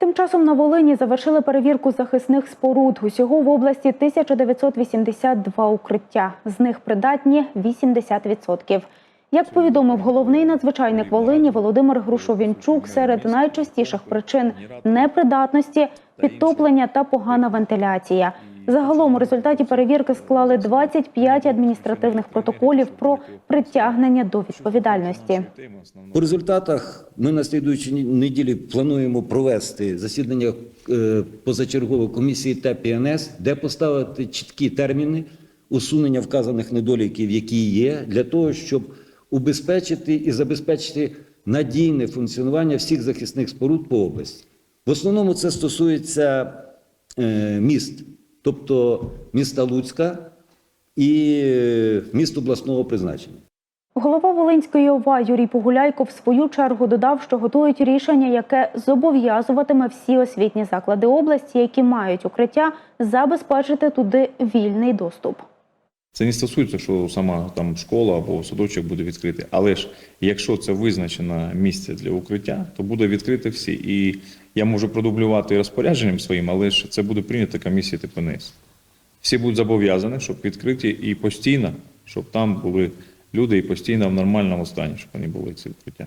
Тим часом на Волині завершили перевірку захисних споруд. Усього в області 1982 укриття. З них придатні 80%. Як повідомив головний надзвичайник Волині Володимир Грушовінчук, серед найчастіших причин непридатності підтоплення та погана вентиляція. Загалом у результаті перевірки склали 25 адміністративних протоколів про притягнення до відповідальності. По результатах ми на слідуючій неділі плануємо провести засідання е, позачергової комісії ТЕП-НС, де поставити чіткі терміни усунення вказаних недоліків, які є, для того, щоб убезпечити і забезпечити надійне функціонування всіх захисних споруд по області. В основному це стосується е, міст, тобто міста Луцька і е, міст обласного призначення. Голова Волинської ОВА Юрій Погуляйко в свою чергу додав, що готують рішення, яке зобов'язуватиме всі освітні заклади області, які мають укриття, забезпечити туди вільний доступ. Це не стосується, що сама там школа або садочок буде відкритий. Але ж якщо це визначено місце для укриття, то буде відкрите всі. І я можу продублювати розпорядженням своїм, але ж це буде прийнято комісія ТПНС. Всі будуть зобов'язані, щоб відкриті і постійно, щоб там були люди і постійно в нормальному стані, щоб вони були ці укриття.